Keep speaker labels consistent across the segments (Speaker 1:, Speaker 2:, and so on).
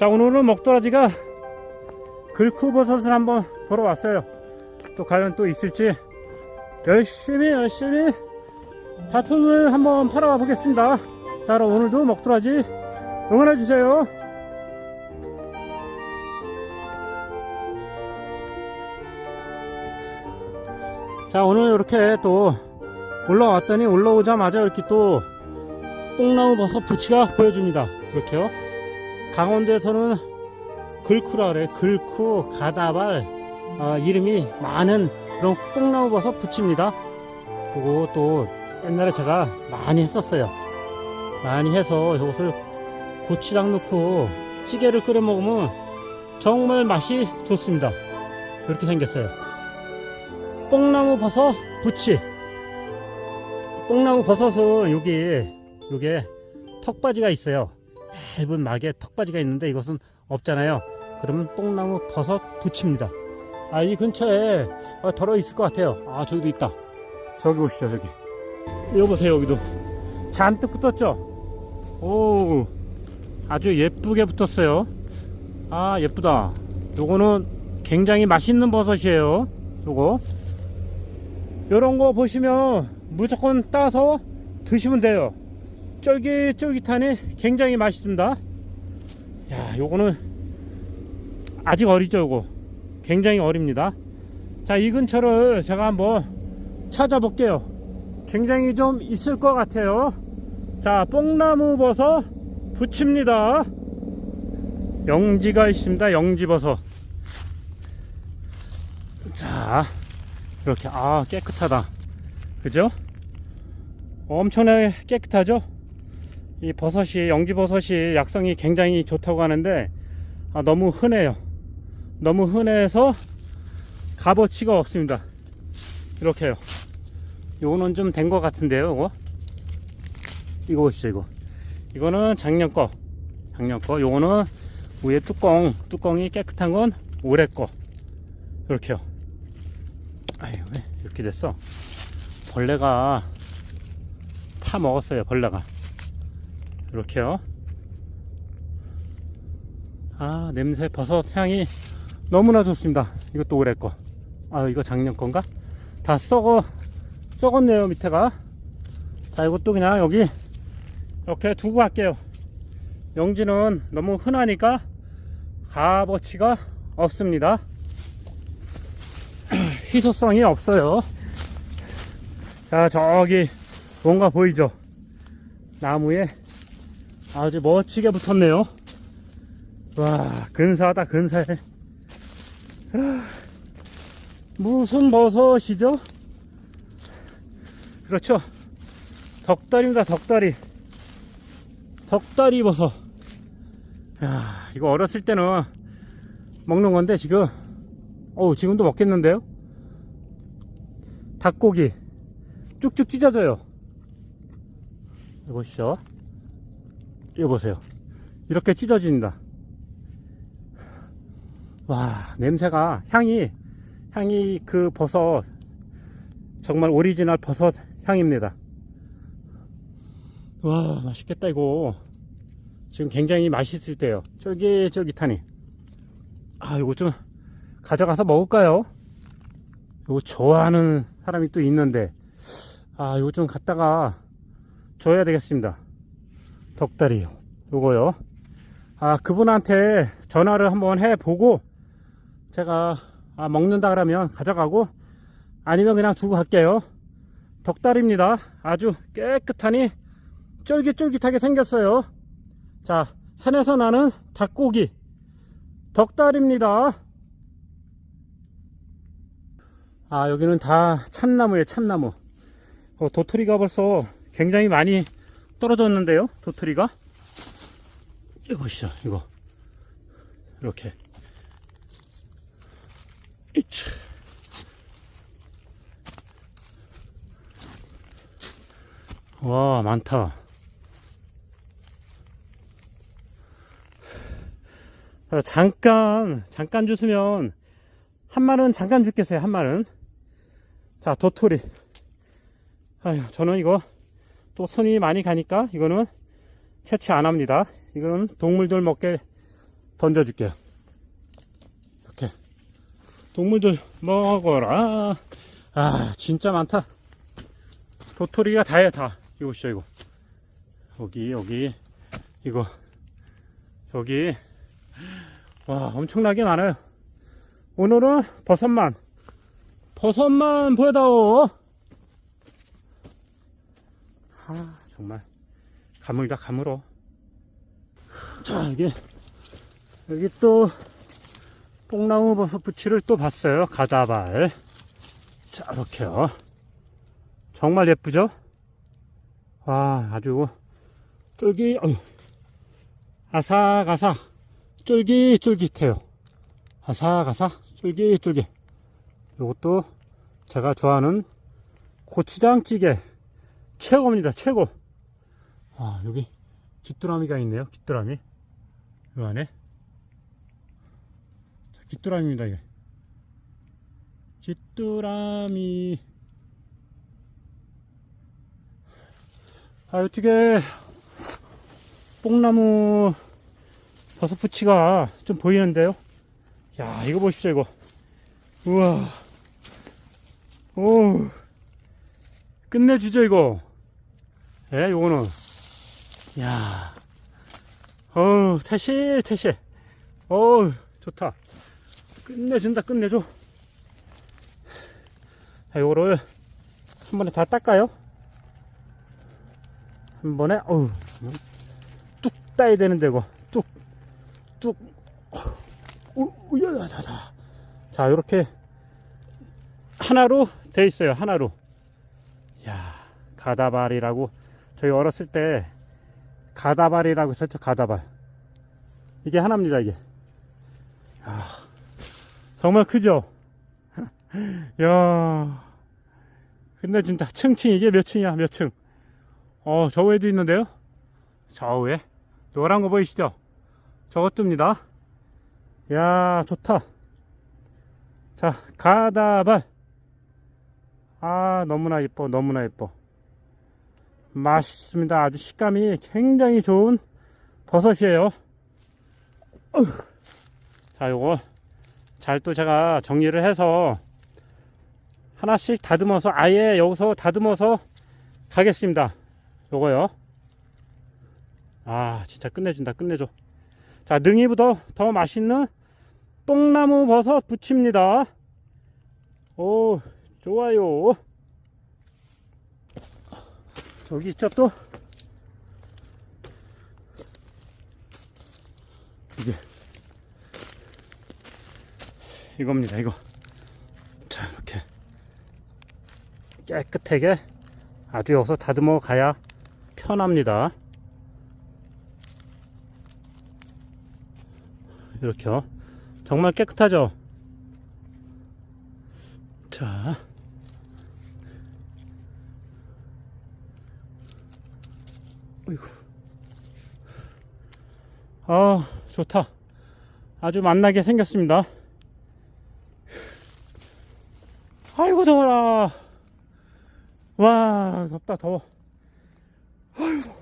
Speaker 1: 자 오늘은 먹도라지가 글쿠버섯을 한번 보러 왔어요. 또 과연 또 있을지 열심히 열심히 발품을 한번 팔아와 보겠습니다. 자 그럼 오늘도 먹도라지 응원해 주세요. 자 오늘 이렇게 또 올라왔더니 올라오자마자 이렇게 또 뽕나무 버섯 부치가 보여줍니다. 이렇게요 강원도에서는 글쿠라 그래 글쿠 가다발 아, 이름이 많은 그런 뽕나무 버섯 부치입니다. 그거 또 옛날에 제가 많이 했었어요. 많이 해서 이것을 고추장 넣고 찌개를 끓여 먹으면 정말 맛이 좋습니다. 이렇게 생겼어요. 뽕나무 버섯 부치. 뽕나무 버섯은 여기 요게 턱바지가 있어요 얇은 막에 턱바지가 있는데 이것은 없잖아요. 그러면 뽕나무 버섯 부치입니다. 아 이 근처에 어, 덜어 있을 것 같아요. 아 저기도 있다. 저기 보시죠 저기. 이거 보세요 여기도. 잔뜩 붙었죠? 오 아주 예쁘게 붙었어요. 아 예쁘다. 요거는 굉장히 맛있는 버섯이에요 요거. 요런 거 보시면 무조건 따서 드시면 돼요 쫄깃쫄깃하니 굉장히 맛있습니다. 야 요거는 아직 어리죠 요거? 굉장히 어립니다. 자 이 근처를 제가 한번 찾아볼게요. 굉장히 좀 있을 것 같아요. 자 뽕나무 버섯 부칩니다. 영지가 있습니다 영지 버섯. 자 이렇게 아 깨끗하다. 그죠? 엄청나게 깨끗하죠 이 버섯이 영지버섯이 약성이 굉장히 좋다고 하는데 아, 너무 흔해요. 너무 흔해서 값어치가 없습니다. 이렇게요. 요거는 좀 된 것 같은데요 이거? 이거 보시죠 이거. 이거는 작년 거 작년 거 요거는 위에 뚜껑. 뚜껑이 깨끗한 건 올해 거 이렇게요. 아유 왜 이렇게 됐어? 벌레가 파 먹었어요 벌레가 이렇게요. 아 냄새 버섯 향이 너무나 좋습니다. 이것도 올해 거 아 이거 작년 건가? 다 썩어 썩었네요 밑에가. 자 이것도 그냥 여기 이렇게 두고 갈게요. 영지는 너무 흔하니까 값어치가 없습니다. 희소성이 없어요. 자 저기 뭔가 보이죠? 나무에 아주 멋지게 붙었네요. 와 근사하다 근사해. 아, 무슨 버섯이죠? 그렇죠. 덕다리입니다 덕다리. 덕다리 버섯. 야 이거 어렸을 때는 먹는 건데 지금 어우 지금도 먹겠는데요? 닭고기. 쭉쭉 찢어져요. 보시죠 이거 보세요. 이렇게 찢어집니다. 와 냄새가 향이 향이 그 버섯 정말 오리지널 버섯 향입니다. 와 맛있겠다 이거. 지금 굉장히 맛있을 때요. 쫄깃쫄깃하니. 아 이거 좀 가져가서 먹을까요? 이거 좋아하는 사람이 또 있는데. 아 이거 좀 갖다가 줘야 되겠습니다 덕다리요. 요거요. 아 그분한테 전화를 한번 해보고 제가 아, 먹는다 그러면 가져가고 아니면 그냥 두고 갈게요. 덕다리입니다. 아주 깨끗하니 쫄깃쫄깃하게 생겼어요. 자 산에서 나는 닭고기. 덕다리입니다. 아 여기는 다 참나무예요 참나무. 어, 도토리가 벌써 굉장히 많이 떨어졌는데요 도토리가? 이거 보시죠 이거. 이렇게. 이차. 와 많다. 자, 잠깐 잠깐 주시면 한 말은 잠깐 죽겠어요 한 말은 자 도토리. 아휴 저는 이거 또 손이 많이 가니까 이거는 캐치 안 합니다 이거는 동물들 먹게 던져줄게요. 이렇게. 동물들 먹어라. 아, 진짜 많다. 도토리가 다야, 다. 이거 보시죠, 이거. 여기, 여기. 이거. 저기. 와, 엄청나게 많아요. 오늘은 버섯만. 버섯만 보여다오. 아, 정말. 가물다, 가물어. 자, 여기. 여기 또, 뽕나무 버섯 부치를 또 봤어요. 가다발. 자, 이렇게요. 정말 예쁘죠? 와, 아주 쫄깃, 어휴, 아삭아삭, 쫄깃쫄깃해요. 아삭아삭, 쫄깃쫄깃. 이것도 제가 좋아하는 고추장찌개 최고입니다. 최고. 아, 여기 귀뚜라미가 있네요. 귀뚜라미. 이 안에. 자, 귀뚜라미입니다, 이게. 귀뚜라미. 아, 이쪽에 뽕나무 버섯 부치가 좀 보이는데요. 야, 이거 보십시오, 이거. 우와. 오. 끝내주죠, 이거. 예, 요거는. 야. 어우, 태실, 태실. 어우, 좋다. 끝내준다, 끝내줘. 자, 요거를 한 번에 다 닦아요. 한 번에, 어우, 뚝 따야 되는데, 이거. 뚝, 뚝. 우, 우야, 자, 자. 자, 요렇게 하나로 돼 있어요, 하나로. 야, 가다발이라고. 저희 어렸을 때 가다발이라고 했었죠, 가다발. 이게 하나입니다, 이게. 야, 정말 크죠? 야, 진짜 층층 이게 몇 층이야, 몇 층? 어, 저 위에도 있는데요? 저 위에? 노란 거 보이시죠? 저것도입니다. 야, 좋다. 자, 가다발. 아, 너무나 예뻐, 너무나 예뻐. 맛있습니다. 아주 식감이 굉장히 좋은 버섯이에요. 자, 요거 잘 또 제가 정리를 해서 하나씩 다듬어서 아예 여기서 다듬어서 가겠습니다. 요거요. 아, 진짜 끝내준다, 끝내줘. 자, 능이보다 더 맛있는 뽕나무 버섯 부칩니다. 오, 좋아요. 저기 있죠, 또? 이게, 이겁니다, 이거. 자, 이렇게. 깨끗하게 아주 여기서 다듬어 가야 편합니다. 이렇게요. 정말 깨끗하죠? 자. 어이구. 아, 좋다. 아주 맛나게 생겼습니다. 아이고, 더워라. 와, 덥다, 더워. 아이고.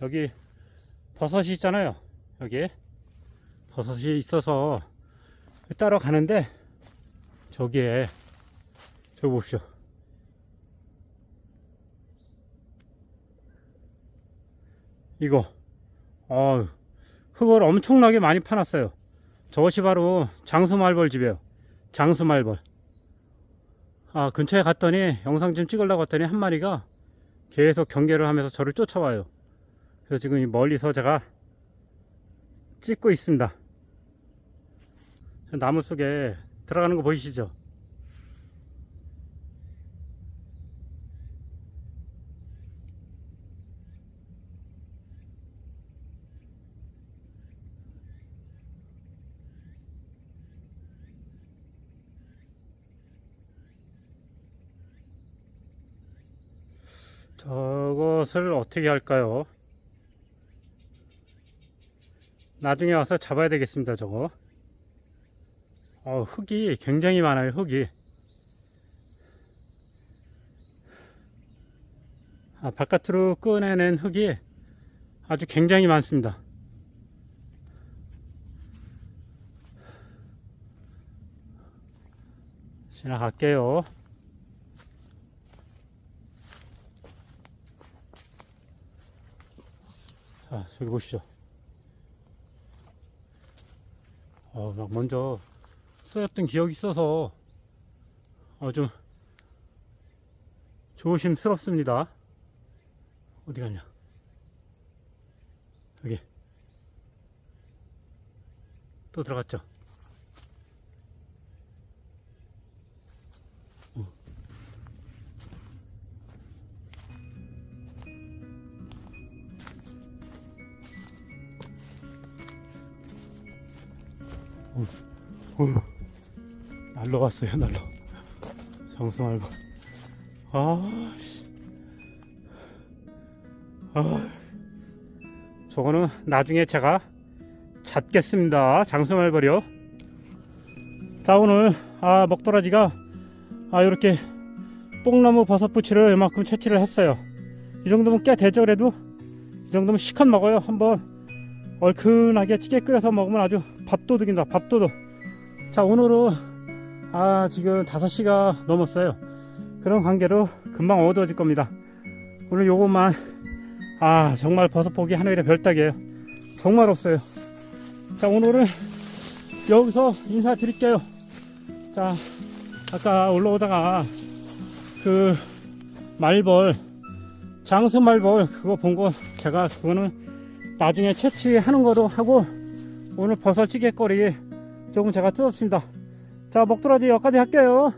Speaker 1: 여기 버섯이 있잖아요. 여기 버섯이 있어서 따러 가는데 저기에 저기 보십시오. 이거 어 흙을 엄청나게 많이 파놨어요. 저것이 바로 장수말벌 집이에요. 장수말벌. 아 근처에 갔더니 영상 좀 찍으려고 했더니 한 마리가 계속 경계를 하면서 저를 쫓아와요. 그래서 지금 이 멀리서 제가 찍고 있습니다. 나무 속에 들어가는 거 보이시죠? 저것을 어떻게 할까요? 나중에 와서 잡아야 되겠습니다 저거. 어, 흙이 굉장히 많아요 흙이. 아, 바깥으로 꺼내낸 흙이 아주 굉장히 많습니다. 지나갈게요. 저기 보시죠. 어, 막 먼저 쓰였던 기억이 있어서 어, 좀 조심스럽습니다. 어디 갔냐? 여기. 또 들어갔죠? 날로 왔어요, 날로. 정수 말고. 아, 씨. 아, 저거는 나중에 제가 잡겠습니다. 장수말벌이요. 자, 오늘, 아, 먹도라지가, 아, 이렇게 뽕나무 버섯 부치를 이만큼 채취를 했어요. 이 정도면 꽤 되죠, 그래도? 이 정도면 시컷 먹어요. 한번 얼큰하게 찌개 끓여서 먹으면 아주 밥도둑입니다. 밥도둑. 자, 오늘은, 아, 지금 5시가 넘었어요. 그런 관계로 금방 어두워질 겁니다. 오늘 요것만, 아, 정말 버섯 보기 하늘의 별따기예요. 정말 없어요. 자, 오늘은 여기서 인사드릴게요. 자, 아까 올라오다가 그 말벌, 장수 말벌 그거 본 거 제가 그거는 나중에 채취하는 거로 하고 오늘 버섯 찌개거리 조금 제가 뜯었습니다. 자, 먹도라지 여기까지 할게요.